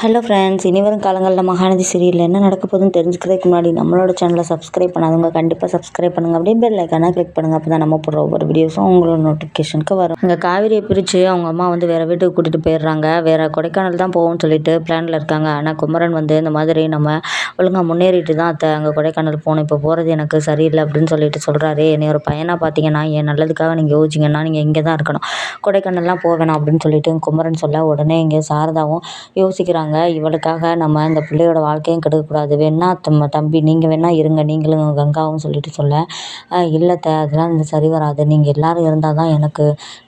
Hello friends இனி வரும் காலங்களில் மகாநதி சீரியலில் என்ன நடக்க போகுதுன்னு தெரிஞ்சுக்கிறதுக்கு முன்னாடி நம்மளோட சேனலை சப்ஸ்கிரைப் பண்ணாதவங்க கண்டிப்பாக சப்ஸ்கிரைப் பண்ணுங்கள் அப்படியே பெல் ஐக்கான கிளிக் பண்ணுங்கள் அப்போ தான் நம்ம போடுற ஒவ்வொரு வீடியோஸும் உங்களோட நோட்டிஃபிகேஷனுக்கு வரும். அங்கே காவிரியை பிரித்து அவங்க அம்மா வந்து வேறு வீட்டுக்கு கூட்டிகிட்டு போயிடுறாங்க. வேறு கொடைக்கானல் தான் போவோம்னு சொல்லிட்டு பிளானில் இருக்காங்க. ஆனால் குமரன் வந்து இந்த மாதிரி நம்ம ஒழுங்காக முன்னேறிட்டு தான் அத்தை அங்கே கொடைக்கானல் போகணும். இப்போ போகிறது எனக்கு சரியில்லை அப்படின்னு சொல்லிட்டு சொல்கிறாரு என்னை ஒரு பையனாக பார்த்தீங்கன்னா என் நல்லதுக்காக நீங்கள் யோசிச்சிங்கன்னா நீங்கள் இங்கே தான் இருக்கணும். கொடைக்கானல்லாம் போக வேணாம் அப்படின்னு சொல்லிட்டு குமரன் சொல்ல உடனே இங்கே சாரதாவும் யோசிக்கிறாங்க. இவளுக்காக நம்ம இந்த பிள்ளையோட வாழ்க்கையும் கெடுக்கக்கூடாது. வேணா தம் தம்பி நீங்கள் வேணா இருங்க. நீங்களும் கங்காவும் சொல்லிட்டு சொல்ல. இல்லை த அதெல்லாம் இந்த சரி வராது. நீங்கள் எல்லாரும் இருந்தால் தான் எனக்கு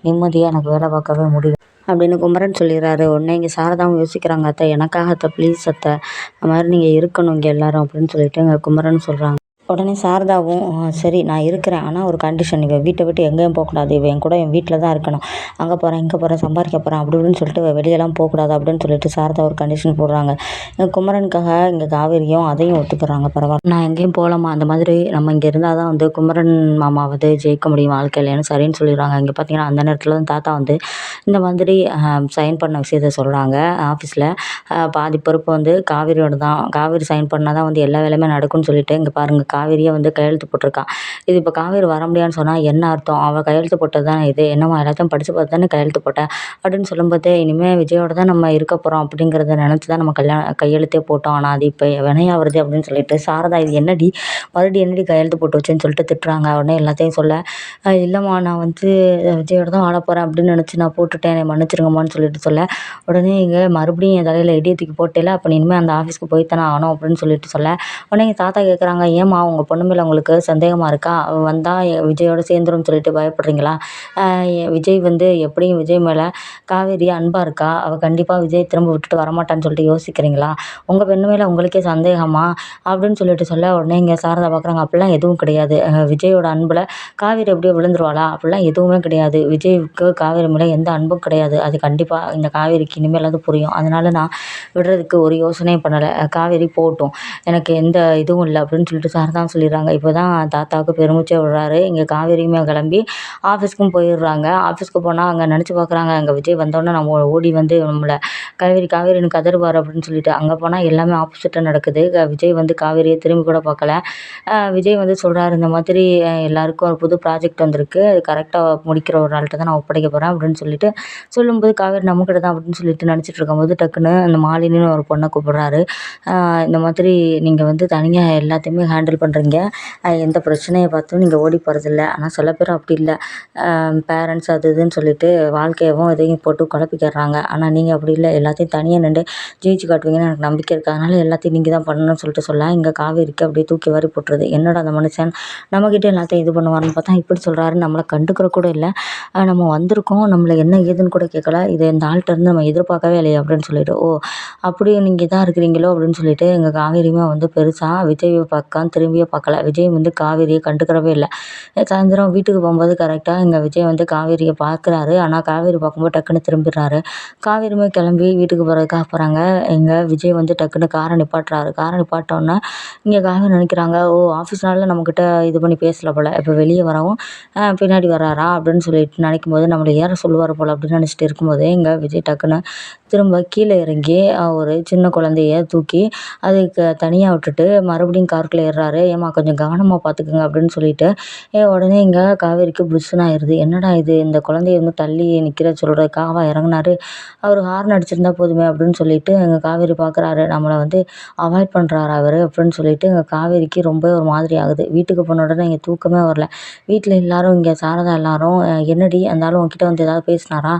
நிம்மதியாக எனக்கு வேலை பார்க்கவே முடியும். அப்படின்னு குமரன் சொல்லிடுறாரு. உடனே இங்கே சாரதாவும் யோசிக்கிறாங்க அத்தை எனக்காக அத்தை ப்ளீஸ் அத்தை. அது மாதிரி நீங்கள் இருக்கணும் இங்கே எல்லோரும் அப்படின்னு சொல்லிட்டு இங்கே குமரன் சொல்கிறாங்க உடனே சாரதாவும் சரி நான் இருக்கிறேன். ஆனால் ஒரு கண்டிஷன் இவன் வீட்டை விட்டு எங்கேயும் போகக்கூடாது. இவன் என் கூட என் வீட்டில் தான் இருக்கணும். அங்கே போகிறேன் இங்கே போகிறேன் சம்பாதிக்க போகிறேன் அப்படி இப்படின்னு சொல்லிட்டு இவ வெளியெல்லாம் போகக்கூடாது அப்படின்னு சொல்லிட்டு சாரதா ஒரு கண்டிஷன் போடுறாங்க. குமரனுக்காக இங்கே காவேரியும் அதையும் ஒத்துக்கிறாங்க பரவாயில்ல. நான் எங்கேயும் போகலாமா அந்த மாதிரி நம்ம இங்கே இருந்தால் தான் வந்து குமரன் மாமாவது வந்து ஜெயிக்க முடியும் வாழ்க்கையிலேன்னு சரின்னு சொல்லிடுறாங்க. இங்கே பார்த்தீங்கன்னா அந்த நேரத்தில் தான் தாத்தா வந்து இந்த மாதிரி சைன் பண்ண விஷயத்த சொல்கிறாங்க ஆஃபீஸில் பாதி பொறுப்பு வந்து காவேரியோட தான் காவேரி சைன் பண்ணால் தான் வந்து எல்லா வேலையுமே நடக்கும்னு சொல்லிட்டு இங்கே பாருங்கள் காவேரியே வந்து கையெழுத்து போட்டிருக்கா இது இப்போ காவேரி வர முடியாதுன்னு சொன்னால் என்ன அர்த்தம்? அவள் கையெழுத்து போட்டது தான் இது? என்னம்மா எல்லாத்தையும் படித்து பார்த்து தானே கையெழுத்து போட்டேன் அப்படின்னு சொல்லும்போது இனிமேல் விஜயோட தான் நம்ம இருக்க போகிறோம் அப்படிங்கிறத நினச்சி தான் நம்ம கல்யாணம் கையெழுத்தே போட்டோம். ஆனால் அது இப்போ வினையாகிறது வருது அப்படின்னு சொல்லிட்டு சாரதா இது என்னடி? மறுபடியும் என்னடி கையெழுத்து போட்டு வச்சேன்னு சொல்லிட்டு திட்டுறாங்க. உடனே எல்லாத்தையும் சொல்ல இல்லைம்மா நான் வந்து விஜயோட தான் வாழ போகிறேன் அப்படின்னு நினச்சி நான் போட்டுட்டேன். என்னை மன்னிச்சிருங்கம்மான்னு சொல்லிட்டு சொல்ல உடனே இங்கே மறுபடியும் என் தலையில் இடியை தூக்கி போட்டேல அப்போ இனிமேல் அந்த ஆஃபீஸ்க்கு போய் தானே ஆகணும் அப்படின்னு சொல்லிட்டு சொல்ல உடனே எங்கள் தாத்தா கேட்குறாங்க ஏம்மா உங்கள் பொண்ணு மேலே உங்களுக்கு சந்தேகமாக இருக்கா? அவள் வந்தால் விஜயோட சேர்ந்துரும்னு சொல்லிட்டு பயப்படுறீங்களா? விஜய் வந்து எப்படியும் விஜய் மேலே காவேரி அன்பாக இருக்கா? அவள் கண்டிப்பாக விஜய் திரும்ப விட்டுட்டு வரமாட்டான்னு சொல்லிட்டு யோசிக்கிறீங்களா? உங்கள் பெண்ணு மேலே உங்களுக்கே சந்தேகமா? அப்படின்னு சொல்லிட்டு சொல்ல உடனே இங்கே சாரதா பார்க்குறாங்க அப்படிலாம் எதுவும் கிடையாது. விஜயோட அன்பில் காவேரி எப்படியோ விழுந்துருவாளா? அப்படிலாம் எதுவுமே கிடையாது. விஜய்க்கு காவேரி மேலே எந்த அன்பும் கிடையாது. அது கண்டிப்பாக இந்த காவேரிக்கு இனிமேல் அது புரியும். அதனால நான் விடுறதுக்கு ஒரு யோசனையும் பண்ணலை. காவேரி போகட்டும் எனக்கு எந்த இதுவும் இல்லை. அப்படின்னு சொல்லிட்டு சாரதா சொல்லிடுறாங்க. இப்போ தான் தாத்தாவுக்கு பெருமூச்சே விடுறாரு. இங்கே காவேரியுமே கிளம்பி ஆஃபீஸ்க்கும் போயிடுறாங்க. ஆஃபீஸ்க்கு போனால் அங்கே நினச்சி பார்க்குறாங்க அங்கே விஜய் வந்தோடனே நம்ம ஓடி வந்து நம்மளை காவேரி காவேரின்னு கதறுவார் அப்படின்னு சொல்லிட்டு அங்கே போனால் எல்லாமே ஆப்போசிட்டாக நடக்குது. க- விஜய் வந்து காவேரியை திரும்பி கூட பார்க்கல. விஜய் வந்து சொல்கிறாரு இந்த மாதிரி எல்லாருக்கும் ஒரு புது ப்ராஜெக்ட் வந்திருக்கு. அது கரெக்டாக முடிக்கிற ஒரு ஆள்கிட்ட தான் நான் ஒப்படைக்க போகிறேன் அப்படின்னு சொல்லிட்டு சொல்லும்போது காவேரி நம்மக்கிட்ட தான் அப்படின்னு சொல்லிட்டு நினச்சிட்டு இருக்கும்போது டக்குன்னு அந்த மாலினின்னு ஒரு பொண்ணை கூப்பிட்றாரு. இந்த மாதிரி நீங்கள் வந்து தனியாக எல்லாத்தையுமே ஹேண்டில் பண்ணுறீங்க எந்த பிரச்சனையை பார்த்தும் நீங்கள் ஓடி போகிறதில்ல ஆனால் சில பேர் அப்படி இல்லை. பேரண்ட்ஸ் அது இதுன்னு சொல்லிட்டு வாழ்க்கையவும் இதையும் போட்டு குழப்பிக்கிறாங்க. ஆனால் நீங்கள் அப்படி இல்லை. எல்லாத்தையும் தனியாக நின்று ஜெயிச்சு காட்டுவீங்கன்னு எனக்கு நம்பிக்கை இருக்குது அதனால் எல்லாத்தையும் நீங்கள் தான் பண்ணணும்னு சொல்லிட்டு சொல்ல இங்கே காவேரிக்கு அப்படியே தூக்கி வாரி போட்டுருது. என்னடா அந்த மனுஷன்? நம்மக்கிட்ட எல்லாத்தையும் இது பண்ணுவார்னு பார்த்தா இப்படி சொல்கிறாரு நம்மளை கண்டுக்கிற கூட இல்லை. நம்ம வந்திருக்கோம். நம்மளை என்ன ஏதுன்னு கூட கேட்கல இது இந்த ஆள்கிட்டருந்து நம்ம எதிர்பார்க்கவே இல்லையே அப்படின்னு சொல்லிட்டு ஓ அப்படி நீங்கள் இதாக இருக்கிறீங்களோ அப்படின்னு சொல்லிட்டு எங்கள் காவேரியுமே வந்து பெருசாக விஜய் பார்க்க திரும்பியே பார்க்கல. விஜய் வந்து காவேரியை கண்டுக்கிறவே இல்லை. சாயந்தரம் வீட்டுக்கு போகும்போது கரெக்டாக எங்கள் விஜய் வந்து காவேரியை பார்க்குறாரு. ஆனால் காவேரி பார்க்கும்போது டக்குன்னு திரும்பிடுறாரு. காவேரியுமே கிளம்பி வீட்டுக்கு போகிறதுக்காக போகிறாங்க எங்கள் விஜய் வந்து டக்குன்னு காரை நிப்பாட்டுறாரு. காரை நிப்பாட்டோன்னே இங்கே காவேரி நினைக்கிறாங்க ஓ ஆஃபீஸ்னால நம்மக்கிட்ட இது பண்ணி பேசலை போல். இப்போ வெளியே வரவும் பின்னாடி வராரா அப்படின்னு சொல்லிட்டு நினைக்கும் போது நம்மளை ஏற சொல்லுவார் போல் அப்படின்னு நினச்சிட்டு இருக்கும்போது இங்கே விஜய் டக்குன்னு திரும்ப கீழே இறங்கி ஒரு சின்ன குழந்தைய தூக்கி அதுக்கு தனியாக விட்டுட்டு மறுபடியும் காருக்குள்ளே ஏறுறாரு. ஏம்மா கொஞ்சம் கவனமாக பார்த்துக்குங்க அப்படின்னு சொல்லிட்டு ஏ உடனே இங்கே காவேரிக்கு புஷ்ஷுன்னு ஆயிடுது என்னடா இது? இந்த குழந்தைய வந்து தள்ளி நிற்கிற சொல்கிறதுக்காக இறங்குனாரு. அவர் ஹார்ன் அடிச்சிருந்தா போதுமே அப்படின்னு சொல்லிட்டு எங்கள் காவேரி பார்க்குறாரு நம்மளை வந்து அவாய்ட் பண்ணுறாரு அவர் அப்படின்னு சொல்லிட்டு எங்கள் காவேரிக்கு ரொம்ப ஒரு மாதிரி ஆகுது. வீட்டுக்கு போன உடனே இங்கே தூக்கமே வரல. வீட்டில் எல்லாரும் இங்கே சாரதா எல்லாரும் என்னடி? இருந்தாலும் உங்ககிட்ட வந்து ஏதாவது பேசினாரா?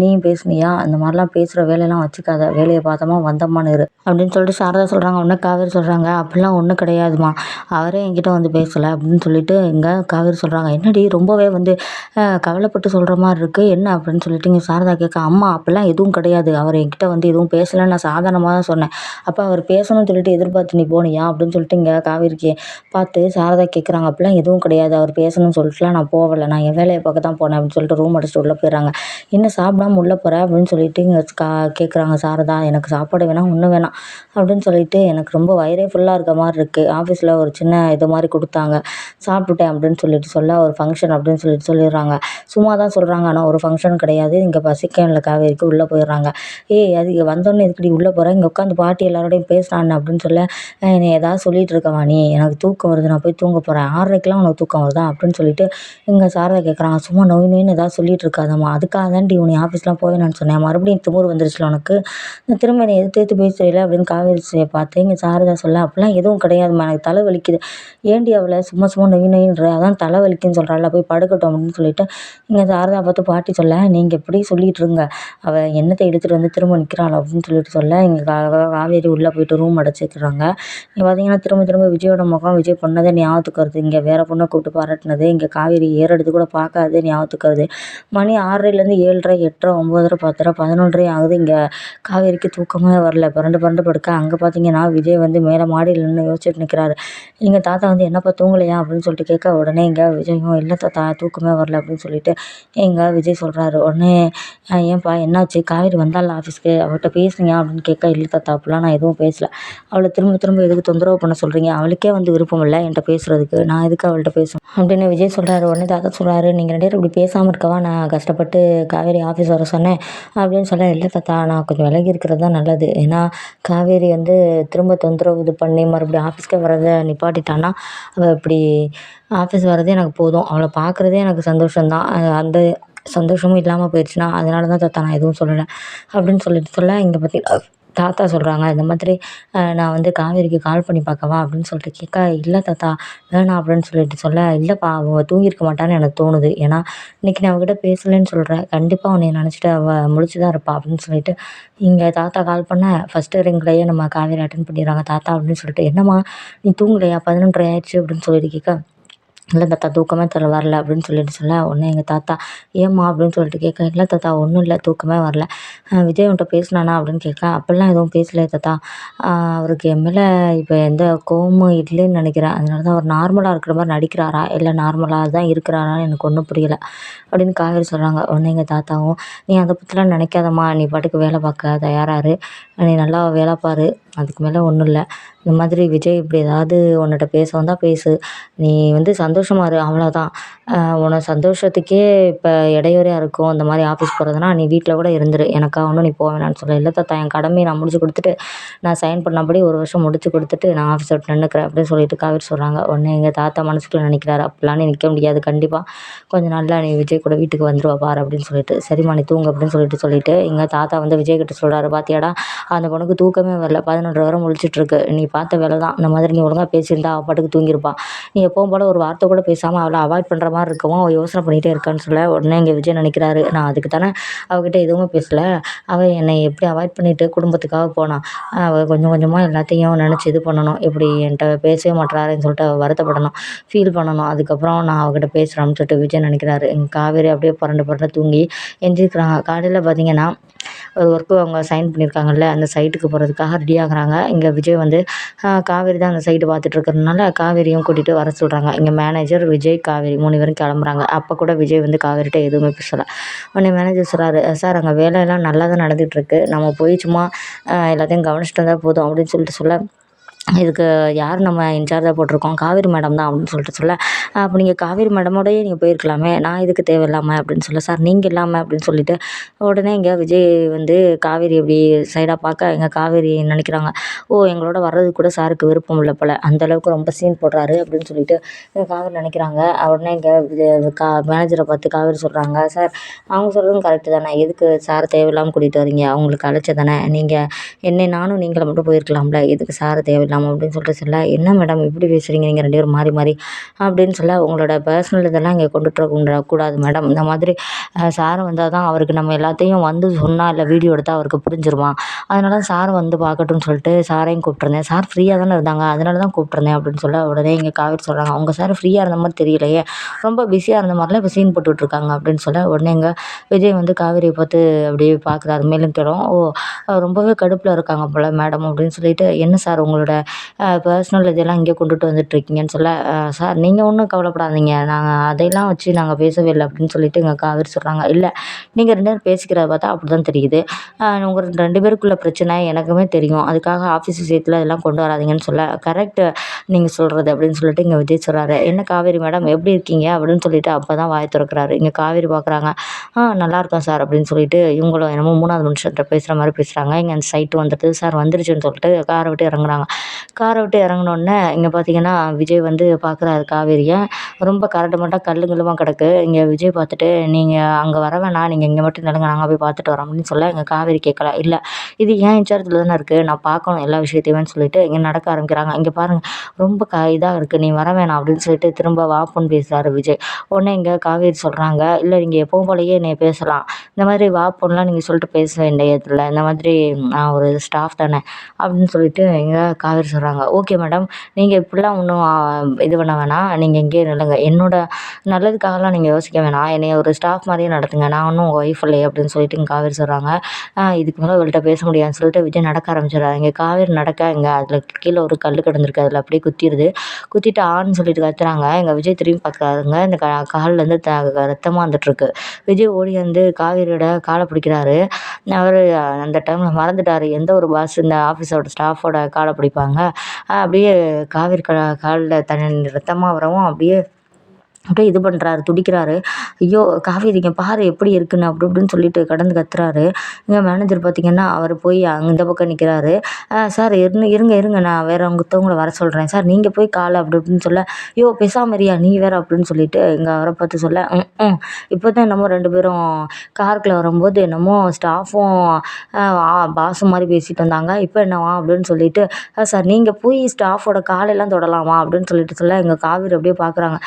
நீயும் பேசுனியா? அந்த மாதிரிலாம் பேசுகிற வேலையெல்லாம் வச்சுக்காத. வேலையை பார்த்தோமா வந்தோமான்னு இரு. அப்படின்னு சொல்லிட்டு சாரதா சொல்கிறாங்க உடனே காவேரி சொல்கிறாங்க அப்படிலாம் ஒன்றும் கிடையாதும்மா. அவரே என்கிட்ட வந்து பேசலை. அப்படின்னு அப்படின்னு சொல்லிட்டு இங்கே காவேரி சொல்கிறாங்க என்னடி ரொம்பவே வந்து கவலைப்பட்டு சொல்கிற மாதிரி இருக்குது என்ன அப்படின்னு சொல்லிட்டு இங்கே சாரதா கேட்க அம்மா அப்போல்லாம் எதுவும் கிடையாது. அவர் என்கிட்ட வந்து எதுவும் பேசலை நான் சாதாரணமாக தான் சொன்னேன். அப்போ அவர் பேசணும்னு சொல்லிட்டு எதிர்பார்த்து நீ போனியா? அப்படின்னு சொல்லிட்டு இங்கே காவேரிக்கு பார்த்து சாரதா கேட்குறாங்க அப்படிலாம் எதுவும் கிடையாது. அவர் பேசணும்னு சொல்லிட்டுலாம் நான் போகலை. நான் என் வேலையை பார்க்க தான் போனேன். அப்படின்னு சொல்லிட்டு ரூம் அடிச்சுட்டு உள்ளே போயிடறாங்க. என்ன சாப்பிடாம உள்ளே போகிற அப்படின்னு சொல்லிட்டு இங்கே கா கேட்குறாங்க சாரதா. எனக்கு சாப்பாடு வேணாம் ஒன்றும் வேணாம். அப்படின்னு சொல்லிட்டு எனக்கு ரொம்ப வயிறே ஃபுல்லாக இருக்க மாதிரி இருக்குது ஆஃபீஸில் ஒரு சின்ன இது மாதிரி கொடுத்தாங்க. சாப்பிட்டுட்டேன் அப்படின்னு சொல்லிட்டு சொல்ல ஒரு ஃபங்க்ஷன் அப்படின்னு சொல்லிட்டு சொல்லிடுறாங்க. சும்மா தான் சொல்கிறாங்க ஆனால் ஒரு ஃபங்க்ஷன் கிடையாது. இங்கே பசிக்கனில் காவேரிக்கு உள்ளே போயிடுறாங்க. ஏய் அது இங்கே வந்தோடனே இதுக்கடி உள்ளே போகிறேன் இங்கே உட்காந்து பாட்டி எல்லாரோடையும் பேசுகிறான் அப்படின்னு சொல்ல என்னை ஏதாவது சொல்லிகிட்டு இருக்கவா நீ எனக்கு தூக்கம் வருது. நான் போய் தூங்க போகிறேன் ஆறரைக்கெலாம் உனக்கு தூக்கம் வருதா? அப்படின்னு சொல்லிட்டு இங்கே சாரதா கேட்குறாங்க சும்மா நோய் நோயின்னு ஏதாவது சொல்லிட்டு இருக்காதம்மா. அதுக்காக தான்டி உன்னை ஆஃபீஸ்லாம் போவேணான்னு சொன்னேன். மறுபடியும் திமிரு வந்துருச்சுல உனக்கு? திரும்ப என்னை எதிர்த்து எதிர்த்து பேசுறீல அப்படின்னு காவேரி பார்த்து இங்கே சாரதா சொல்ல அப்படிலாம் எதுவும் கிடையாதும்மா. எனக்கு தலை வலிக்குது. ஏண்டி அவளை சும்மா சும்மா நொய் நொய்ன்ற அதான் தலை வலிக்குன்னு சொல்கிறாள்ல போய் படுக்கட்டும் அப்படின்னு சொல்லிட்டு. இங்கே சாரதா பார்த்து பாட்டி சொல்ல நீங்கள் எப்படி சொல்லிகிட்டு இருங்க. அவள் என்னத்தை எடுத்துகிட்டு வந்து திரும்ப நிற்கிறாள் அப்படின்னு சொல்லிட்டு சொல்ல இங்கே கா காவேரி உள்ளே போயிட்டு ரூம் அடைச்சிக்கிறாங்க இங்கே பார்த்தீங்கன்னா திரும்ப திரும்ப விஜயோட முகம் விஜய் பண்ணதை ஞாபகத்துக்கு வருது இங்கே வேற பொண்ணை கூப்பிட்டு பாராட்டினது. இங்கே காவேரி ஏறெடுத்து கூட பார்க்காது ஞாபகத்துக்கு வருது மணி ஆறரைலேருந்து ஏழரை எட்டரை ஒம்போதரை பத்தரை பதினொன்றரை ஆகுது. இங்கே காவேரிக்கு தூக்கமே வரல. புரண்டு பிறண்டு படுக்க. அங்கே பார்த்தீங்கன்னா விஜய் வந்து மேலே மாடியில் நின்று யோசிச்சுட்டு நிற்கிறாரு எங்கள் தாத்தா வந்து என்னப்பா தூங்கலையா? அப்படின்னு சொல்லிட்டு கேட்க உடனே இங்கே விஜயும் இல்லை தாத்தா தூக்கமே வரல அப்படின்னு சொல்லிட்டு எங்கள் விஜய் சொல்கிறாரு உடனே ஏன்ப்பா என்னாச்சு? காவேரி வந்தாள் ஆஃபீஸ்க்கு அவள்கிட்ட பேசுனீங்க அப்படின்னு கேட்க இல்லை தாத்தா அப்படிலாம் நான் எதுவும் பேசலை. அவளை திரும்ப திரும்ப எதுக்கு தொந்தரவு பண்ண சொல்கிறீங்க அவளுக்கே வந்து விருப்பம் இல்லை என்கிட்ட பேசுகிறதுக்கு நான் எதுக்கு அவள்கிட்ட பேசணும்? அப்படின்னு விஜய் சொல்கிறாரு உடனே தாத்தா சொல்கிறாரு நீங்கள் ரெண்டு பேரும் இப்படி பேசாமல் இருக்கவா? நான் கஷ்டப்பட்டு காவேரி ஆஃபீஸ் வர சொன்னேன். அப்படின்னு சொல்ல இல்லை தாத்தா நான் கொஞ்சம் விலகி இருக்கிறது தான் நல்லது. ஏன்னா காவேரி வந்து திரும்ப தொந்தரவு இது பண்ணி மறுபடியும் ஆஃபீஸ்க்கே வரதை நிப்பாட்டிட்டான்னா அவள் இப்படி ஆஃபீஸ் வர்றதே எனக்கு போதும். அவளை பார்க்குறதே எனக்கு சந்தோஷம்தான். அந்த சந்தோஷமும் இல்லாமல் போயிடுச்சுன்னா அதனால தான் தாத்தா நான் எதுவும் சொல்லலை. அப்படின்னு சொல்லிட்டு சொல்ல இங்கே பார்த்தீங்கன்னா தாத்தா சொல்கிறாங்க இந்த மாதிரி நான் வந்து காவேரிக்கு கால் பண்ணி பார்க்கவா அப்படின்னு சொல்லிட்டு கேட்க இல்லை தாத்தா வேணாம் அப்படின்னு சொல்லிட்டு சொல்ல இல்லைப்பா அவள் தூங்கியிருக்க மாட்டான்னு எனக்கு தோணுது. ஏன்னா இன்றைக்கி நான் அவகிட்ட பேசலைன்னு சொல்கிறேன் கண்டிப்பாக உன்னை நினச்சிட்டு அவள் முழிச்சு தான் இருப்பா. அப்படின்னு சொல்லிட்டு இங்கே தாத்தா கால் பண்ண ஃபஸ்ட்டு ரிங்லேயே நம்ம காவேரி அட்டன் பண்ணிடுறாங்க தாத்தா அப்படின்னு சொல்லிட்டு என்னம்மா நீ தூங்கலையா? பதினொன்றரை ஆயிடுச்சு அப்படின்னு சொல்லிட்டு கேட்க இல்லை தாத்தா தூக்கமே தர வரல அப்படின்னு சொல்லிட்டு சொல்ல உடனே எங்கள் தாத்தா ஏம்மா? அப்படின்னு சொல்லிட்டு கேட்க இல்லை தாத்தா ஒன்றும் இல்லை தூக்கமே வரல. விஜய் உன்ட்ட பேசினானா அப்படின்னு கேட்க அப்படிலாம் எதுவும் பேசலையே தாத்தா. அவருக்கு என் மேலே இப்போ எந்த கோமும் இல்லைன்னு நினைக்கிறேன். அதனால தான் அவர் நார்மலாக இருக்கிற மாதிரி நடிக்கிறாரா? இல்லை நார்மலாக தான் இருக்கிறாரான்னு எனக்கு ஒன்றும் புரியலை. அப்படின்னு காவேரி சொல்கிறாங்க உடனே எங்கள் தாத்தாவும் நீ அதை பற்றிலாம் நினைக்காதம்மா. நீ பாட்டுக்கு வேலை பார்க்க தயாராரு நீ நல்லா வேலை பாரு. அதுக்கு மேலே ஒன்றும் இல்லை. இந்த மாதிரி விஜய் இப்படி ஏதாவது உன்னிட்ட பேச வந்தால் பேசு. நீ வந்து சந்தோஷமாக இரு அவ்வளோதான் உனக்கு சந்தோஷத்துக்கே இப்போ இடையூறையாக இருக்கும். இந்த மாதிரி ஆஃபீஸ் போகிறதுனா நீ வீட்டில் கூட இருந்துரு. எனக்காக ஒன்றும் நீ போக வேணாம்னு சொல்ல. இல்லை தாத்தா என் கடமையை நான் முடிச்சு கொடுத்துட்டு நான் சைன் பண்ணபடி ஒரு வருஷம் முடிச்சு கொடுத்துட்டு நான் ஆஃபீஸ் விட்டு நின்றுக்கிறேன் அப்படின்னு சொல்லிட்டு காவேரி சொல்கிறாங்க உடனே எங்கள் தாத்தா மனசுக்குள்ளே நினைக்கிறாரு அப்படிலாம் நீ நிற்க முடியாது. கண்டிப்பாக கொஞ்ச நாளில் நீ விஜய் கூட வீட்டுக்கு வந்துருவா பார் அப்படின்னு சொல்லிட்டு. சரிம்மா நீ தூங்க அப்படின்னு சொல்லிட்டு சொல்லிட்டு எங்கள் தாத்தா வந்து விஜய் கிட்ட சொல்கிறாரு பாத்தியாடா அந்த பொண்ணுக்கு தூக்கமே வரல. பதினொன்றரை வரை முழிச்சிட்ருக்கு. நீ பார்த்த வேலை தான் இந்த மாதிரி நீ ஒழுங்காக பேசியிருந்தா அவள் பாட்டுக்கு தூங்கியிருப்பா. நீ எப்பவும் போல் ஒரு வார்த்தை கூட பேசாமல் அவளை அவாய்ட் பண்ணுற மாதிரி இருக்கவும் அவள் யோசனை பண்ணிகிட்டே இருக்கான்னு சொல்ல உடனே இங்கே விஜய் நினைக்கிறாரு. நான் அதுக்கு தானே அவகிட்ட எதுவுமே பேசலை. அவள் என்னை எப்படி அவாய்ட் பண்ணிவிட்டு குடும்பத்துக்காக போனான் அவள் கொஞ்சம் கொஞ்சமாக எல்லாத்தையும் நினச்சி இது பண்ணணும். இப்படி என்கிட்ட பேசவே மாட்றாருன்னு சொல்லிட்டு அவள் வருத்தப்படணும். ஃபீல் பண்ணணும். அதுக்கப்புறம் நான் அவகிட்ட பேசுகிறேன்னு சொல்லிட்டு விஜய் நினைக்கிறாரு. எங்கள் காவேரி அப்படியே புரண்டு புரண்டு தூங்கி எந்திரிக்கிறாங்க. காலையில் பார்த்தீங்கன்னா ஒரு ஒர்க்கு அவங்க சைன் பண்ணியிருக்காங்கல்ல அந்த சைட்டுக்கு போகிறதுக்காக ரெடி பார்க்குறாங்க. இங்கே விஜய் வந்து காவேரி தான் அந்த சைடு பார்த்துட்டு இருக்கிறதுனால காவேரியும் கூட்டிகிட்டு வர சொல்கிறாங்க இங்கே மேனேஜர் விஜய் காவேரி மூணு பேரும் கிளம்புறாங்க. அப்போ கூட விஜய் வந்து காவேரிட்ட எதுவுமே பேசலை. உடனே மேனேஜர் சொல்கிறாரு சார் அங்கே வேலையெல்லாம் நல்லா தான் நடந்துகிட்ருக்கு நம்ம போய் சும்மா எல்லாத்தையும் கவனிச்சுட்டு வந்தால் போதும். அப்படின்னு சொல்லிட்டு சொல்ல இதுக்கு யார் நம்ம இன்சார்ஜாக போட்டிருக்கோம்? காவேரி மேடம் தான். அப்படின்னு சொல்லிட்டு சொல்ல அப்போ நீங்கள் காவேரி மேடமோடயே நீங்கள் போயிருக்கலாமே நான் இதுக்கு தேவையில்லாமல் அப்படின்னு சொல்ல சார் நீங்கள் இல்லாமல் அப்படின்னு சொல்லிட்டு உடனே இங்கே விஜய் வந்து காவேரி இப்படி சைடாக பார்க்க எங்கள் காவேரி நினைக்கிறாங்க ஓ எங்களோட வர்றதுக்கு கூட சாருக்கு விருப்பம் இல்லை போல் அந்தளவுக்கு ரொம்ப சீன் போடுறாரு அப்படின்னு சொல்லிட்டு காவேரி நினைக்கிறாங்க. உடனே இங்கே கா மேனேஜரை பார்த்து காவேரி சொல்கிறாங்க சார் அவங்க சொல்கிறதும் கரெக்டு தானே எதுக்கு சார் தேவையில்லாமல் கூட்டிகிட்டு வரீங்க அவங்களுக்கு அழைச்ச தானே நீங்கள் என்னை நானும் நீங்களை மட்டும் போயிருக்கலாம்ல எதுக்கு சார் தேவையில்லாமல் அப்படின்னு சொல்லிட்டு சொல்ல என்ன மேடம் இப்படி பேசுகிறீங்க நீங்கள் ரெண்டு பேரும் மாறி மாறி அப்படின்னு சொல்ல உங்களோட பர்சனல் இதெல்லாம் இங்கே கொண்டுட்டு கூடாது மேடம் இந்த மாதிரி சார் வந்தால் தான் அவருக்கு நம்ம எல்லாத்தையும் வந்து சொன்னால் இல்லை வீடியோ எடுத்தால் அவருக்கு புரிஞ்சிருமா அதனால சார் வந்து பார்க்கட்டும்னு சொல்லிட்டு சாரையும் கூப்பிட்ருந்தேன் சார் ஃப்ரீயாக தானே இருந்தாங்க. அதனால தான் கூப்பிட்ருந்தேன் அப்படின்னு சொல்ல உடனே இங்கே காவேரி சொல்கிறாங்க அவங்க சார் ஃப்ரீயாக இருந்த மாதிரி தெரியலையே. ரொம்ப பிஸியாக இருந்த மாதிரிலாம் இப்போ சீன் போட்டுட்ருக்காங்க அப்படின்னு சொல்ல உடனே இங்கே விஜய் வந்து காவேரியை பார்த்து அப்படியே பார்க்குறாரு. மேலும் கிடம் ஓ ரொம்பவே கடுப்பில் இருக்காங்க போல் மேடம் அப்படின்னு சொல்லிட்டு என்ன சார் உங்களோட பர்ஸ்னல் இதெல்லாம் இங்கே கொண்டுட்டு வந்துட்டுருக்கீங்கன்னு சொல்ல சார் நீங்கள் ஒன்றும் கவலைப்படாதீங்க. நாங்கள் அதையெல்லாம் வச்சு நாங்கள் பேசவே இல்லை அப்படின்னு சொல்லிட்டு எங்கள் காவேரி சொல்கிறாங்க இல்லை நீங்கள் ரெண்டு பேரும் பேசிக்கிறத பார்த்தா அப்படி தான் தெரியுது உங்கள் ரெண்டு பேருக்குள்ள பிரச்சனை எனக்குமே தெரியும். அதுக்காக ஆஃபீஸ் விஷயத்தில் இதெல்லாம் கொண்டு வராதீங்கன்னு சொல்ல கரெக்டு நீங்கள் சொல்கிறது அப்படின்னு சொல்லிட்டு இங்கே விஜய் சொல்கிறாரு என்ன காவேரி மேடம் எப்படி இருக்கீங்க? அப்படின்னு சொல்லிட்டு அப்போ தான் வாய் திறக்கிறாரு. இங்கே காவேரி பார்க்குறாங்க ஆ நல்லா சார் அப்படின்னு சொல்லிட்டு இவங்களும் என்னமோ மூணாவது மனுஷன்ட்ட பேசுகிற மாதிரி பேசுகிறாங்க இங்கே அந்த சைட்டு வந்துட்டு சார் வந்துருச்சுன்னு சொல்லிட்டு காரை விட்டு இறங்குறாங்க. காரை விட்டு இறங்கினோடனே இங்கே பார்த்தீங்கன்னா விஜய் வந்து பார்க்குறாரு காவேரியை. ரொம்ப கரடு மட்டும் கல்லு கிடக்கு. இங்கே விஜய் பார்த்துட்டு நீங்கள் அங்கே வர வேணாம். நீங்கள் இங்கே மட்டும் நில்லுங்க. நாங்கள் போய் பார்த்துட்டு வரோம். அப்படின்னு சொல்ல எங்கள் காவேரி கேட்கல. இல்லை இது ஏன் இன்சார்ஜில் தானே இருக்குது நான் பார்க்கணும் எல்லா விஷயத்தையுமே சொல்லிட்டு இங்கே நடக்க ஆரம்பிக்கிறாங்க. இங்கே பாருங்கள் ரொம்ப க இதாக இருக்குது நீ வர வேணாம். அப்படின்னு சொல்லிட்டு திரும்ப வாப்புன்னு பேசுகிறாரு விஜய். உடனே இங்கே காவேரி சொல்கிறாங்க இல்லை நீங்கள் எப்பவும் போலயே என்னை பேசலாம். இந்த மாதிரி வாப்புன்னெலாம் நீங்கள் சொல்லிட்டு பேச வேண்டியதில்லை இந்த மாதிரி நான் ஒரு ஸ்டாஃப் தானே. அப்படின்னு சொல்லிட்டு இங்கே காவேரி சொல்கிறாங்க ஓகே மேடம் நீங்கள் இப்படிலாம் ஒன்றும் இது பண்ண வேணாம். நீங்கள் இங்கேயே நில்லுங்க. என்னோட நல்லதுக்காகலாம் நீங்கள் யோசிக்க வேணாம். என்னைய ஒரு ஸ்டாஃப் மாதிரியே நடத்துங்க. நான் ஒன்றும் உங்கள் ஒய்ஃப் இல்லையே அப்படின்னு சொல்லிட்டு இங்கே காவேரி சொல்கிறாங்க இதுக்கு மேலே இவள்கிட்ட பேச முடியாதுன்னு சொல்லிட்டு விஜய் நடக்க ஆரம்பிச்சிடுறாரு. இங்கே காவேரி நடக்க இங்கே அதில் கீழே ஒரு கல் கிடந்திருக்கு. அதில் அப்படியே குத்திடுது. குத்திட்டு ஆன்னு சொல்லிட்டு கத்துறாங்க. எங்கள் விஜய் திரும்பி பார்க்குறாருங்க இந்த க கால்லேருந்து த ரத்தமாக வந்துட்டுருக்கு. விஜய் ஓடி வந்து காவேரியோட காலை பிடிக்கிறாரு. அவர் அந்த டைமில் மறந்துட்டார். எந்த ஒரு பாஸ் இந்த ஆஃபீஸோட ஸ்டாஃபோட காலை பிடிப்பாங்க. அப்படியே காவேரி கா காலில் தண்ணி ரத்தமாக வரவும் அப்படியே அப்படியே இது பண்ணுறாரு துடிக்கிறாரு. ஐயோ காவேரி இங்கே பாரு எப்படி இருக்குன்னு அப்படி இப்படின்னு சொல்லிட்டு கடந்து கத்துறாரு. எங்கள் மேனேஜர் பார்த்தீங்கன்னா அவர் போய் அங்கே இந்த பக்கம் நிற்கிறாரு சார் இருங்க இருங்க இருங்க. நான் வேற ஒருத்தவங்கள வர சொல்கிறேன் சார் நீங்கள் போய் காலை அப்படி இப்படின்னு சொல்ல ஐயோ பெசாமரியா நீ வேற அப்படின்னு சொல்லிட்டு இங்கே அவரை பார்த்து சொல்ல ம் இப்போ தான் என்னமோ ரெண்டு பேரும் காருக்குள்ள வரும்போது என்னமோ ஸ்டாஃபும் பாஸும் மாதிரி பேசிட்டு வந்தாங்க. இப்போ என்னவா அப்படின்னு சொல்லிட்டு சார் நீங்கள் போய் ஸ்டாஃபோட காலெல்லாம் தொடலாமா அப்படின்னு சொல்லிட்டு சொல்ல எங்கள் காவேரி அப்படியே பார்க்குறாங்க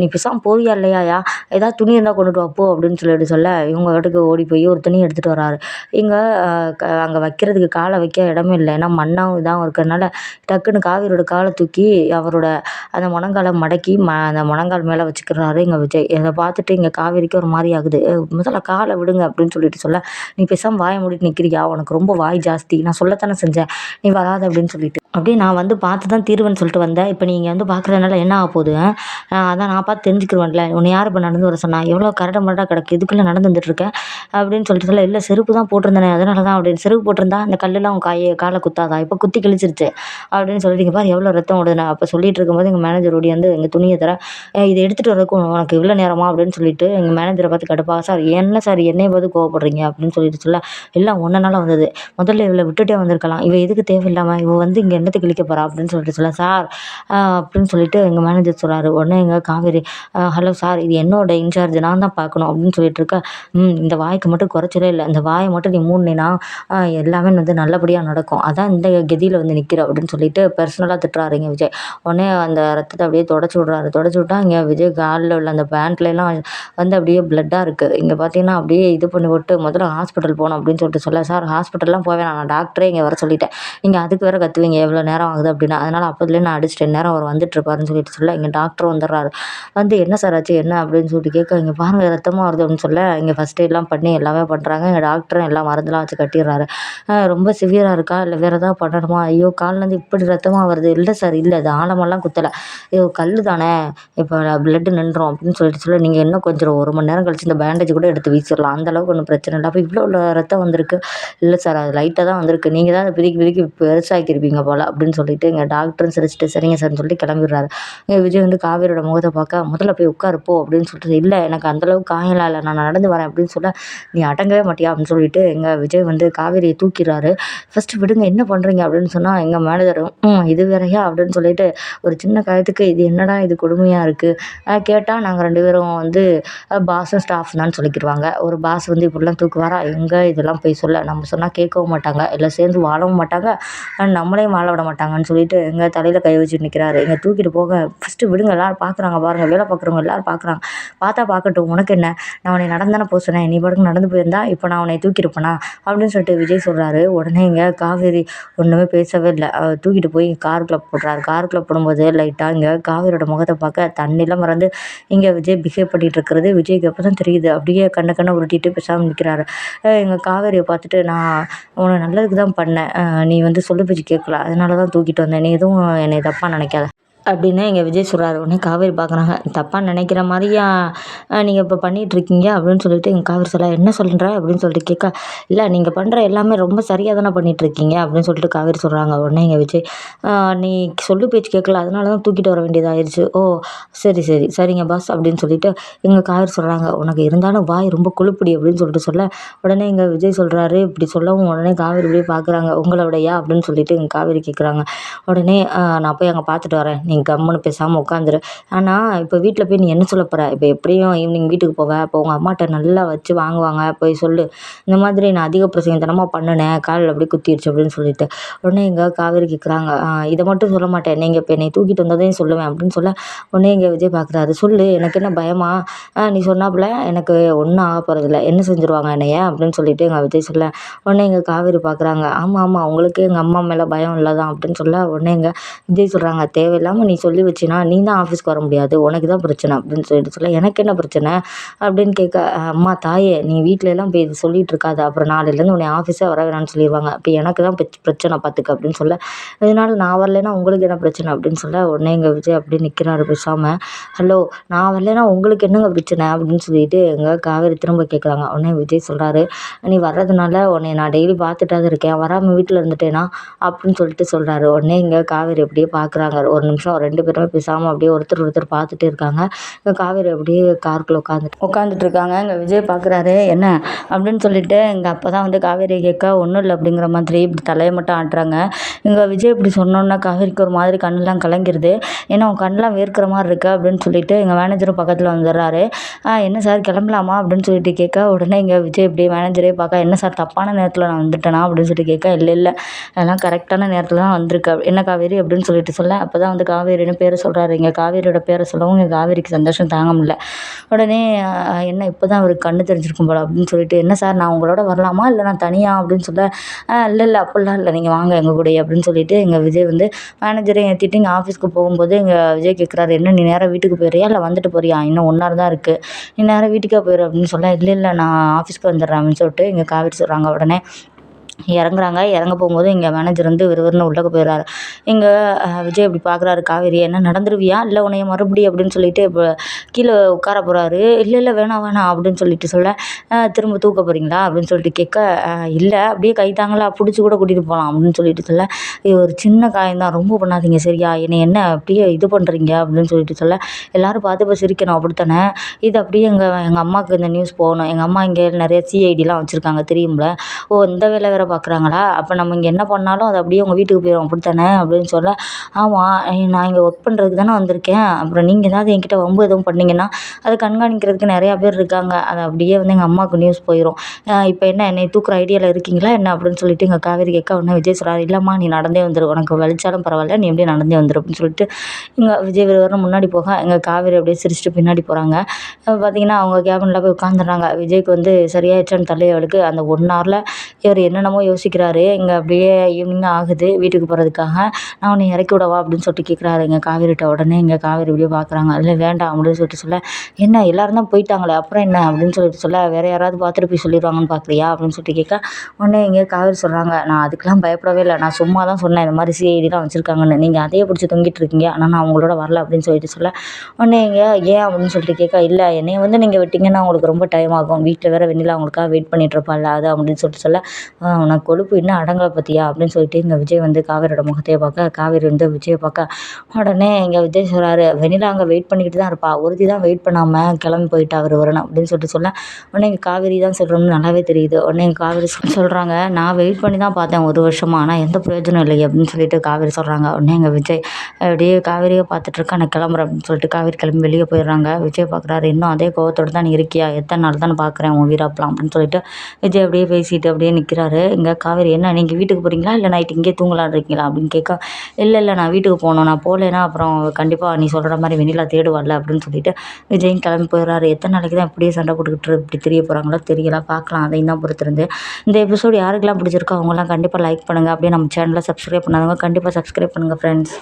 நீ பேசாமல் போவியா இல்லையாயா? ஏதாவது துணி இருந்தால் கொண்டுட்டு வா போ அப்படின்னு சொல்லிட்டு சொல்ல இவங்க வீட்டுக்கு ஓடி போய் ஒரு துணி எடுத்துகிட்டு வராரு. இங்கே க அங்கே வைக்கிறதுக்கு காலை வைக்க இடமே இல்லை. ஏன்னா மண்ணாகவும் இதாகவும் இருக்கிறதுனால டக்குன்னு காவிரியோட காலை தூக்கி அவரோட அந்த முழங்கால மடக்கி ம அந்த முழங்கால் மேலே வச்சுக்கிறாரு. இங்கே விஜய் இதை பார்த்துட்டு இங்கே காவேரிக்கு ஒரு மாதிரி ஆகுது. முதல்ல காலை விடுங்க அப்படின்னு சொல்லிட்டு சொல்ல நீ பேசாமல் வாயை மூடிட்டு நிற்கிறியா உனக்கு ரொம்ப வாய் ஜாஸ்தி. நான் சொல்லத்தானே செஞ்சேன். நீ வராத அப்படின்னு சொல்லிட்டு. அப்படியே நான் வந்து பார்த்து தான் தீர்வுன்னு சொல்லிட்டு வந்தேன். இப்போ நீங்கள் வந்து பார்க்குறதுனால என்ன ஆக போகுது? அதான் நான் பார்த்து தெரிஞ்சுக்கிருவேன்ல. உன்னை யார் இப்போ நடந்து வர சொன்னா? எவ்வளோ கரடு முரடாக கிடக்கு? இதுக்குள்ளே நடந்து வந்துட்டுருக்கேன் அப்படின்னு சொல்லிட்டு சொல்ல இல்லை செருப்பு தான் போட்டிருந்தேனே அதனால தான் அப்படின்னு. செருப்பு போட்டிருந்தா அந்த கல்லெல்லாம் உன் காயை காலை குத்தாதா? இப்போ குத்தி கிழிச்சிருச்சு. அப்படின்னு சொல்லிட்டு பாரு எவ்வளோ ரத்தம் ஓடுது அப்போ சொல்லிட்டு இருக்கும்போது எங்கள் மேனேஜர் ஓடி வந்து எங்கள் துணியை தர இதை எடுத்துகிட்டு வரதுக்கு உனக்கு இவ்வளோ நேரமா? அப்படின்னு சொல்லிட்டு எங்கள் மேனேஜரை பார்த்து கடுப்பா சார் என்ன சார் என்னைய பார்த்து கோவப்படுறீங்க? அப்படின்னு சொல்லிட்டு சொல்ல எல்லாம் ஒன்றனால வந்தது. முதல்ல இவளை விட்டுட்டே வந்திருக்கலாம். இவ எதுக்கு தேவையில்லாமல் இவ வந்து இங்கே என்னத்தை கிழிக்க போகிறா அப்படின்னு சொல்லிட்டு சொல்ல சார் அப்படின்னு சொல்லிட்டு எங்கள் மேனேஜர் சொல்கிறாரு உடனே எங்கள் காவேரி ஹலோ சார் இது என்னோட இன்சார்ஜ் நான் தான் பார்க்கணும் அப்படின்னு சொல்லிட்டு இருக்கேன் ம் இந்த வாய்க்கு மட்டும் குறைச்சலே இல்லை இந்த வாயை மட்டும் நீ மூடினா எல்லாமே வந்து நல்லபடியாக நடக்கும். அதான் இந்த கதியில் வந்து நிற்கிற அப்படின்னு சொல்லிட்டு பர்சனலாக திட்டுறாருங்க விஜய். உடனே அந்த ரத்தத்தை அப்படியே தொடச்சி விட்றாரு. தொடச்சி விட்டா இங்கே விஜய் காலில் உள்ள அந்த பேண்ட்லலாம் வந்து அப்படியே பிளட்டாக இருக்குது இங்கே பார்த்தீங்கன்னா அப்படியே இது பண்ணி விட்டு முதல்ல ஹாஸ்பிட்டல் போகணும் அப்படின்னு சொல்லிட்டு சொல்ல சார் ஹாஸ்பிட்டல்லாம் போவேன் நான் டாக்டரே இங்கே வர சொல்லிட்டேன். நீங்கள் அதுக்கு வேறு கற்றுவீங்க எவ்வளோ இவ்வளோ நேரம் ஆகுது அப்படின்னு அதனால் அப்போதுலேயே நான் அடிச்சிட்டேன் நேரம் அவர் வந்துட்டு இருப்பாருன்னு சொல்லிட்டு சொல்ல இங்கே டாக்டர் வந்துடுறாரு. வந்து என்ன சார் ஆச்சு என்ன அப்படின்னு சொல்லிட்டு கேட்க இங்கே பாருங்கள் ரத்தமாக வருது அப்படின்னு சொல்ல இங்கே ஃபஸ்ட் எய்ட்லாம் பண்ணி எல்லாமே பண்ணுறாங்க எங்கள் டாக்டரும் எல்லாம் மருந்துலாம் வச்சு கட்டிடுறாரு. ரொம்ப சிவியராக இருக்கா? இல்லை வேறு எதாவது பண்ணணுமா? ஐயோ கால்லேருந்து இப்படி ரத்தமாக வருது. இல்லை சார் இல்லை அது ஆழமெல்லாம் குத்தலை. ஐயோ கல் தானே. இப்போ பிளட்டு நின்றோம் அப்படின்னு சொல்லிட்டு சொல்ல நீங்கள் இன்னும் கொஞ்சம் ஒரு மணி நேரம் கழிச்சு இந்த பேண்டேஜ் கூட எடுத்து வீசிடலாம். அந்தளவுக்கு ஒன்றும் பிரச்சனை இல்லை. அப்போ இவ்வளோ ரத்தம் வந்திருக்கு. இல்லை சார் அது லைட்டாக தான் வந்திருக்கு. நீங்கள் தான் அதை பிரிக்கி பிரிக்கி பெருசாக்கியிருப்பீங்க போல். அப்படின்னு சொல்லிட்டு எங்கள் டாக்டரும் சிரிச்சிட்டு சரிங்க சார்னு சொல்லிட்டு கிளம்பிடுறாரு. விஜய் வந்து காவேரியோட முகத்தை பார்க்க முதல்ல போய் உட்காருப்போ அப்படின்னு சொல்லிட்டு இல்லை எனக்கு அந்தளவுக்கு காயலாம் இல்லை நான் நடந்து வரேன் அப்படின்னு சொல்ல நீ அடங்கவே மாட்டியா அப்படின்னு சொல்லிட்டு எங்கள் விஜய் வந்து காவேரியை தூக்கிறாரு ஃபஸ்ட்டு விடுங்க என்ன பண்ணுறீங்க அப்படின்னு சொன்னால் எங்கள் மேனேஜரும் இது வேறையா? அப்படின்னு சொல்லிட்டு ஒரு சின்ன காயத்துக்கு இது என்னடா இது கொடுமையாக இருக்குது கேட்டால் நாங்கள் ரெண்டு பேரும் வந்து பாஸும் ஸ்டாஃப் தான் சொல்லிக்கிடுவாங்க. ஒரு பாஸ் வந்து இப்படிலாம் தூக்குவாரா? எங்கே இதெல்லாம் போய் சொல்ல? நம்ம சொன்னால் கேட்கவும் மாட்டாங்க எல்லாம் சேர்ந்து வாழவும் மாட்டாங்க. நம்மளையும் வாழ விட மாட்டாங்கன்னு சொல்லிட்டு எங்கள் தலையில் கை வச்சுட்டு நிற்கிறாரு எங்கள் தூக்கிட்டு போக ஃபஸ்ட்டு விடுங்க எல்லோரும் பார்க்குறாங்க பாருங்கள் வேலை பார்க்குறவங்க எல்லோரும் பார்க்குறாங்க பார்த்தா பார்க்கட்டும் உனக்கு என்ன? நான் உன்னை நடந்தானே போக சொன்னேன். நீ பாட்டுக்கு நடந்து போயிருந்தா இப்போ நான் உன்னை தூக்கியிருப்பேனா அப்படின்னு சொல்லிட்டு விஜய் சொல்கிறாரு உடனே இங்கே காவேரி ஒன்றுமே பேசவே இல்லை. தூக்கிட்டு போய் காருக்குள்ளே போடுறாரு. காருக்குள்ளே போடும்போது லைட்டாக இங்கே காவேரியோட முகத்தை பார்க்க தண்ணிலாம் மறந்து இங்கே விஜய் பிஹேவ் பண்ணிகிட்டு இருக்கிறது. விஜய்க்கு அப்போ தான் தெரியுது? அப்படியே கண்ணை கண்ணை உருட்டிட்டு பேசாமல் நிற்கிறாரு எங்கள் காவேரியை பார்த்துட்டு நான் உன்னை நல்லதுக்கு தான் பண்ணேன் நீ வந்து சொல்லு பேச்சு கேட்கல. அதனால தான் தூக்கிட்டு வந்தேன். நீ எதுவும் என்னை தப்பாக நினைக்காத. அப்படின்னு எங்கள் விஜய் சொல்கிறாரு உடனே காவேரி பார்க்குறாங்க தப்பாக நினைக்கிற மாதிரியா நீங்கள் இப்போ பண்ணிகிட்ருக்கீங்க அப்படின்னு சொல்லிட்டு எங்கள் காவேரி சொல்ல என்ன சொல்கிற அப்படின்னு சொல்லிட்டு கேட்க இல்லை நீங்கள் பண்ணுற எல்லாமே ரொம்ப சரியாக தானே பண்ணிகிட்ருக்கீங்க அப்படின்னு சொல்லிட்டு காவேரி சொல்கிறாங்க உடனே எங்கள் விஜய் நீ சொல்லு பேச்சு கேட்கல அதனால தான் தூக்கிட்டு வர வேண்டியதாகிடுச்சு ஓ சரி சரி சரிங்க பாஸ் அப்படின்னு சொல்லிட்டு எங்கள் காவேரி சொல்கிறாங்க உனக்கு இருந்தாலும் வாய் ரொம்ப கொழுப்புடி அப்படின்னு சொல்லிட்டு சொல்ல உடனே எங்கள் விஜய் சொல்கிறாரு இப்படி சொல்லவும் உடனே காவேரி போய் பார்க்குறாங்க உங்களோடையா? அப்படின்னு சொல்லிட்டு எங்கள் காவேரி கேட்குறாங்க உடனே நான் போய் அங்கே பார்த்துட்டு வரேன். நீ கம்முன்னு பேசாமல் உட்காந்துரு ஆனால் இப்போ வீட்டில் போய் நீ என்ன சொல்ல போகிற இப்போ எப்படியும் ஈவினிங் வீட்டுக்கு போவ. அப்போ உங்கள் அம்மாட்ட நல்லா வச்சு வாங்குவாங்க. போய் சொல்லு. இந்த மாதிரி நான் அதிக பிரசங்கத்தனமாக பண்ணினேன். காலில் அப்படியே குத்திடுச்சு அப்படின்னு சொல்லிட்டு. உடனே எங்கள் காவேரி கேட்குறாங்க இதை மட்டும் சொல்ல மாட்டேன். நீங்கள் இப்போ என்னை தூக்கிட்டு வந்ததையும் சொல்லுவேன். அப்படின்னு சொல்ல உடனே எங்கள் விஜய் பார்க்குறாரு சொல்லு எனக்கு என்ன பயமா? நீ சொன்னாப்புல எனக்கு ஒன்றும் ஆக போகிறதில்ல என்ன செஞ்சுருவாங்க என்னைய? அப்படின்னு சொல்லிட்டு எங்கள் விஜய் சொல்ல உடனே எங்கள் காவேரி பார்க்குறாங்க ஆமாம் ஆமாம் அவங்களுக்கு எங்கள் அம்மா மேலே பயம் இல்லை தான் அப்படின்னு சொல்ல உடனே எங்கள் விஜய் சொல்கிறாங்க தேவையில்லாமல் நீ சொல்லி வச்சின்னா நீ தான் ஆஃபீஸ்க்கு வர முடியாது. உனக்கு தான் பிரச்சனை அப்படின்னு சொல்லிட்டு சொல்ல எனக்கு என்ன பிரச்சனை? அப்படின்னு கேட்க அம்மா தாயே நீ வீட்டில எல்லாம் போய் இது சொல்லிட்டு இருக்காது. அப்புறம் நாளையிலேருந்து உன்னை ஆஃபீஸே வர வேணாம்னு சொல்லிடுவாங்க அப்போ எனக்கு தான் பிரச்சனை பார்த்துக்க அப்படின்னு சொல்ல இதனால் நான் வரலைன்னா உங்களுக்கு என்ன பிரச்சனை? அப்படின்னு சொல்ல உடனே எங்கள் விஜய் அப்படியே நிற்கிறாரு பேசாமல் ஹலோ நான் வரலைன்னா உங்களுக்கு என்னங்க பிரச்சனை? அப்படின்னு சொல்லிட்டு எங்கள் காவேரி திரும்ப கேட்குறாங்க உடனே விஜய் சொல்கிறாரு நீ வர்றதுனால உன்னை நான் டெய்லி பார்த்துட்டாது இருக்கேன். வராமல் வீட்டில் இருந்துட்டேனா? அப்படின்னு சொல்லிட்டு சொல்கிறாரு உடனே இங்கே காவேரி அப்படியே பார்க்குறாங்க ஒரு நிமிஷம் ரெண்டு பேருமே பேசாமல் அப்படியே ஒருத்தர் ஒருத்தர் பார்த்துட்டே இருக்காங்க. காவேரி அப்படியே காருக்குள்ளே உட்காந்துட்டு உட்காந்துட்டு இருக்காங்க. இங்கே விஜய் பார்க்குறாரு. என்ன? அப்படின்னு சொல்லிட்டு எங்கள் அப்போ தான் வந்து காவேரி கேட்க ஒன்றும் இல்லை அப்படிங்கிற மாதிரி இப்படி தலையை மட்டும் ஆட்டுறாங்க. இங்கே விஜய் இப்படி சொன்னோன்னா காவேரிக்கு ஒரு மாதிரி கண்ணெலாம் கலங்கிருது. ஏன்னா உன் கண்ணெலாம் வேர்க்கிற மாதிரி இருக்கு அப்படின்னு சொல்லிட்டு எங்கள் மேனேஜரும் பக்கத்தில் வந்துடுறாரு. என்ன சார்? கிளம்பலாமா? அப்படின்னு சொல்லிட்டு கேட்க உடனே இங்கே விஜய் இப்படி மேனேஜரே பார்க்க என்ன சார்? தப்பான நேரத்தில் நான் வந்துட்டேனா? அப்படின்னு சொல்லிட்டு கேட்க இல்லை இல்லை. அதெல்லாம் கரெக்டான நேரத்தில் தான் வந்திருக்கு. என்ன காவேரி? அப்படின்னு சொல்லிட்டு சொல்ல அப்போ தான் வந்து காவேரின்னு பேரை சொல்கிறாரு இங்கே காவேரியோட பேரை சொல்லவும் இங்கே காவேரிக்கு சந்தோஷம் தாங்க முடியல. உடனே என்ன இப்போ தான் அவருக்கு கண்ணு தெரிஞ்சிருக்கும் போல அப்படின்னு சொல்லிட்டு என்ன சார் நான் உங்களோட வரலாமா? இல்லை நான் தனியாக அப்படின்னு சொல்ல இல்லை இல்லை அப்படிலாம் இல்லை. நீங்கள் வாங்க எங்கள் கூட அப்படின்னு சொல்லிட்டு எங்கள் விஜய் வந்து மேனேஜரை ஏற்றிட்டு இங்கே ஆஃபீஸ்க்கு போகும்போது எங்கள் விஜய் கேட்குறாரு என்ன நீ நேராக வீட்டுக்கு போயிடுறியா? இல்லை வந்துட்டு போறியா? இன்னும் ஒன் ஹவர் தான் இருக்குது நீ நேராக வீட்டுக்கே போயிரு அப்படின்னு சொல்ல இல்லை இல்லை நான் ஆஃபீஸ்க்கு வந்துடுறேன் அப்படின்னு சொல்லிட்டு இங்கே காவேரி சொல்கிறாங்க உடனே இறங்குறாங்க. இறங்க போகும்போது இங்கே மேனேஜர் வந்து விறுவிறுன்னு உள்ளே போயிடுறாரு. இங்கே விஜய் இப்படி பார்க்குறாரு காவேரி என்ன நடந்துருவியா? இல்லை உன்னைய மறுபடி அப்படின்னு சொல்லிட்டு இப்போ கீழே உட்கார போகிறாரு இல்லை இல்லை வேணாம் வேணாம் அப்படின்னு சொல்லிட்டு சொல்ல திரும்ப தூக்க போகிறீங்களா அப்படின்னு சொல்லிட்டு கேட்க இல்லை அப்படியே கை தாங்களா பிடிச்சி கூட கூட்டிகிட்டு போகலாம் அப்படின்னு சொல்லிட்டு சொல்ல இது ஒரு சின்ன காயந்தான் ரொம்ப பண்ணாதீங்க சரியா? என்னை என்ன அப்படியே இது பண்ணுறீங்க அப்படின்னு சொல்லிட்டு சொல்ல எல்லோரும் பார்த்து இப்போ சிரிக்கணும் அப்படித்தானே? இது அப்படியே எங்கள் எங்கள் அம்மாவுக்கு இந்த நியூஸ் போகணும். எங்கள் அம்மா இங்கே நிறைய சிஐடிலாம் வச்சுருக்காங்க தெரியும்ல? ஓ இந்த வேலை வேறு பார்க்குறாங்களா? அப்போ நம்ம இங்கே என்ன பண்ணாலும் அது அப்படியே உங்கள் வீட்டுக்கு போயிடும் அப்படித்தானே? அப்படின்னு சொல்ல ஆமாம் நான் இங்கே ஒர்க் பண்ணுறதுக்கு தானே வந்திருக்கேன். அப்புறம் நீங்கள் ஏதாவது என்கிட்ட வம்பு எதுவும் பண்ணிங்கன்னா அதை கண்காணிக்கிறதுக்கு நிறையா பேர் இருக்காங்க. அது அப்படியே வந்து எங்கள் அம்மாவுக்கு நியூஸ் போயிடும் இப்போ என்ன என்னை தூக்குற ஐடியாவில் இருக்கீங்களா? என்ன? அப்படின்னு சொல்லிட்டு எங்கள் காவேரி கேட்க உடனே விஜய் சொல்கிறார் இல்லைம்மா நீ நடந்தே வந்துடும் உனக்கு வலிச்சாலும் பரவாயில்ல. நீ எப்படியே நடந்தே வந்துடும் அப்படின்னு சொல்லிட்டு இங்கே விஜய் விறுவிறுன்னு முன்னாடி போக எங்கள் காவேரி அப்படியே சிரிச்சுட்டு பின்னாடி போகிறாங்க பார்த்தீங்கன்னா அவங்க கேபினில் போய் உட்காந்துடுறாங்க விஜய்க்கு வந்து சரியாயிடுச்சான்னு தள்ளி அவளுக்கு அந்த ஒன் ஹவரில் இவர் என்னென்னமோ யோசிக்கிறாரு. இங்கே அப்படியே ஈவினிங் ஆகுது. வீட்டுக்கு போகிறதுக்காக நான் உன்னை இறக்கி விடவா அப்படின்னு சொல்லிட்டு கேட்குறாரு எங்கள் காவேரிட்ட உடனே எங்கள் காவேரி இப்படியே பார்க்குறாங்க இல்லை வேண்டாம் அப்படின்னு சொல்லிட்டு சொல்ல என்ன எல்லாரும் தான் போயிட்டாங்களே அப்புறம் என்ன? அப்படின்னு சொல்லிட்டு சொல்ல வேறு யாராவது பார்த்துட்டு போய் சொல்லிடுவாங்கன்னு பார்க்குறியா அப்படின்னு சொல்லிட்டு கேட்க உடனே இங்கே காவேரி சொல்கிறாங்க நான் அதுக்கெலாம் பயப்படவே இல்லை. நான் சும்மா தான் சொன்னேன். இந்த மாதிரி சிஐடிலாம் வச்சுருக்காங்கன்னு. நீங்கள் அதையே பிடிச்சி தொங்கிட்டு இருக்கீங்க. ஆனால் நான் அவங்களோட வரல அப்படின்னு சொல்லிட்டு சொல்ல உடனே எங்கே ஏன்? அப்படின்னு சொல்லிட்டு கேட்க இல்லை என்னைய வந்து நீங்கள் விட்டிங்கன்னா உங்களுக்கு ரொம்ப டைம் ஆகும். வீட்டில் வேறு வெண்ணிலா அவங்களுக்காக வெயிட் பண்ணிட்டு அது அப்படின்னு சொல்லிட்டு சொல்ல உனக்கு கொழுப்பு இன்னும் அடங்கலை பார்த்தியா அப்படின்னு சொல்லிட்டு இங்கே விஜய் வந்து காவேரியோட முகத்தையே பார்க்க காவேரி வந்து விஜயை பார்க்க உடனே இங்கே விஜய் சொல்கிறாரு வெண்ணிலா அங்கே வெயிட் பண்ணிக்கிட்டு தான் இருப்பா. ஒருத்தி தான் வெயிட் பண்ணாமல் கிளம்பி போயிட்டு அவர் வரணும் அப்படின்னு சொல்லிட்டு சொல்ல உடனே இங்கே காவேரி தான் சொல்கிறோம்னு நல்லாவே தெரியுது. உடனே இங்கே காவேரி சொல்கிறாங்க நான் வெயிட் பண்ணி தான் பார்த்தேன் ஒரு வருஷமாக ஆனால் எந்த பிரயோஜனம் இல்லை. அப்படின்னு சொல்லிட்டு காவேரி சொல்கிறாங்க உடனே எங்கள் விஜய் அப்படியே காவேரியை பார்த்துட்ருக்கேன் நான் கிளம்புறேன். அப்படின்னு சொல்லிட்டு காவேரி கிளம்பி வெளியே போயிடுறாங்க. விஜய் பார்க்குறாரு இன்னும் அதே கோவத்தோடு தான் நீ இருக்கியா? எத்தனை நாள் தான் பார்க்குறேன் உன் வீராப்பலாம் அப்படின்னு சொல்லிட்டு விஜய் அப்படியே பேசிட்டு அப்படியே நிற்கிறாரு இங்கே காவேரி என்ன நீங்கள் வீட்டுக்கு போகிறீங்களா இல்லை நைட்டு இங்கேயே தூங்கலான்னு இருக்கீங்களா அப்படின்னு கேட்க இல்லை இல்லை நான் வீட்டுக்கு போகணும். நான் போகலைன்னா அப்புறம் கண்டிப்பாக நீ சொல்கிற மாதிரி வெண்ணிலா தேடுவாள் அப்படின்னு சொல்லிட்டு விஜயும் கிளம்பி போயிடுறாரு. எத்தனை நாளைக்கு தான் இப்படியே சண்டை போட்டுக்கிட்டு இப்படி தெரிய போகிறாங்களோ தெரியல பார்க்கலாம். அதையும் தான் பொறுத்திருந்து. இந்த எபிசோடு யாருக்கெல்லாம் பிடிச்சிருக்கோ அவங்களாம் கண்டிப்பாக லைக் பண்ணுங்கள் அப்படியே நம்ம சேனலை சப்ஸ்கிரைப் பண்ணாதவங்க கண்டிப்பாக சப்ஸ்கிரைப் பண்ணுங்கள் ஃப்ரெண்ட்ஸ்